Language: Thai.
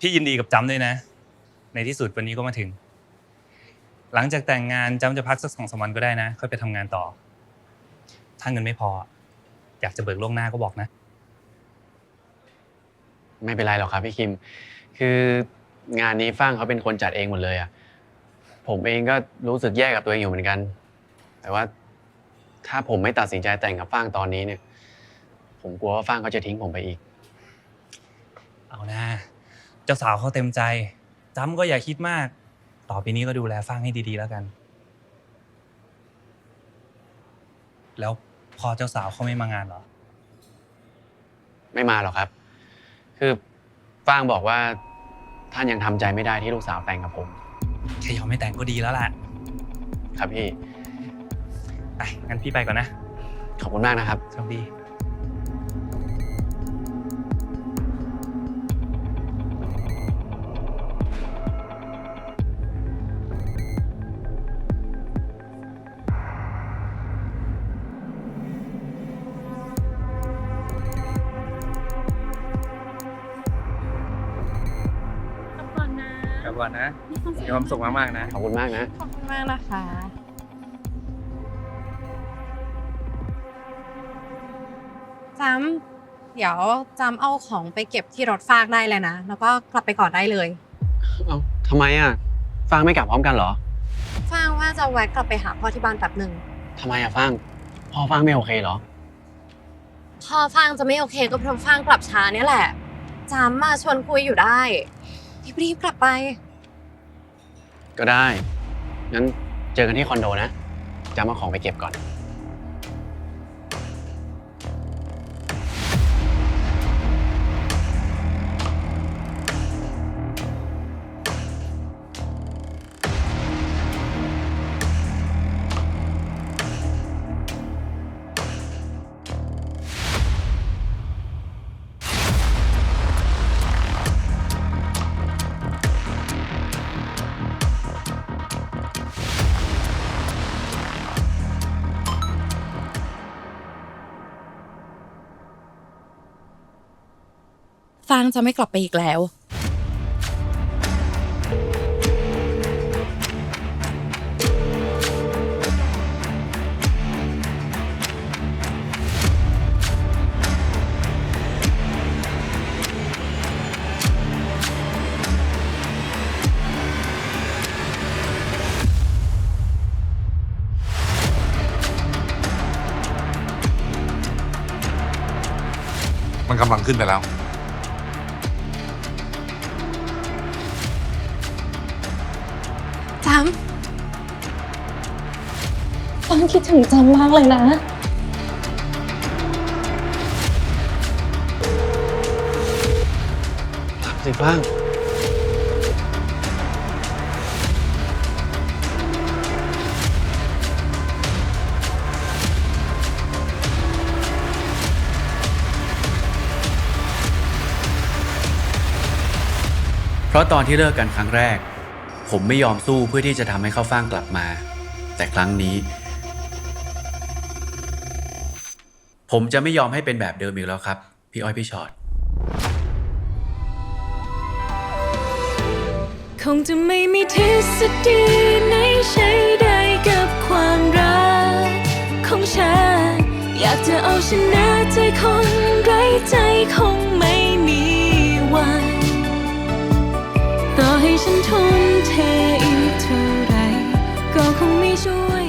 พี่ยินดีกับจำด้วยนะ ในที่สุดวันนี้ก็มาถึง หลังจากแต่งงานจำจะพักสักสองสามวันก็ได้นะค่อยไปทำงานต่อ ถ้าเงินไม่พอ อยากจะเบิกล่วงหน้าก็บอกนะ ไม่เป็นไรหรอกครับพี่คิม คืองานนี้ฟ้างเขาเป็นคนจัดเองหมดเลยอะผมเองก็รู้สึกแย่กับตัวเองอยู่เหมือนกัน แต่ว่าถ้าผมไม่ตัดสินใจแต่งกับฟ้างตอนนี้เนี่ย ผมกลัวว่าฟ้างเขาจะทิ้งผมไปอีก เอานะ เจ้าสาวเขาเต็มใจจำก็อย่าคิดมาก ต่อไปนี้ก็ดูแลฟังให้ดีๆแล้วกัน แล้วพอเจ้าสาวเขาไม่มางานเหรอ ไม่มาหรอกครับ คือฟ้างบอกว่าท่านยังทำใจไม่ได้ที่ลูกสาวแต่งกับผม แค่ยอมไม่แต่งก็ดีแล้วแหละครับพี่ไปงั้นพี่ไปก่อนนะ ขอบคุณมากนะครับ โชคดี กลับก่อนนะมีความสุขมีความสุขมากๆนะ ขอบคุณมากนะ ขอบคุณมากนะคะจำเดี๋ยวจำเอาของไปเก็บที่รถฟากได้เลยนะ แล้วก็กลับไปก่อนได้เลย เอ้าทำไมอะฟ้างไม่กลับพร้อมกันเหรอ ฟางว่าจะแวะกลับไปหาพ่อที่บ้านแป๊บหนึ่งทำไมอะฟ้างพ่อฟ้างไม่โอเคเหรอ พ่อฟางจะไม่โอเคก็เพราะฟางกลับช้าเนี่ยแหละจำมาชวนคุยอยู่ได้รีบๆกลับไป ก็ได้ งั้นเจอกันที่คอนโดนะ จะมาของไปเก็บก่อน ฟางจะไม่กลับไปอีกแล้ว มันกำลังขึ้นไปแล้ว จำฟางคิดถึงจำมากเลยนะสิฟ้าง เพราะตอนที่เลิกกันครั้งแรก ผมไม่ยอมสู้เพื่อที่จะทำให้เขาฟ้างกลับมา แต่ครั้งนี้ ผมจะไม่ยอมให้เป็นแบบเดิมอีกแล้วครับ พี่อ้อยพี่ชอ็อตคงจะไม่มีทฤษฎีไหนใช้ได้กับความรักของฉัน อยากจะเอาชนะใจคนไร้ใจคงไม่ ต่อให้ฉันทุ่มเทอีกเท่าไรก็คงไม่ช่วย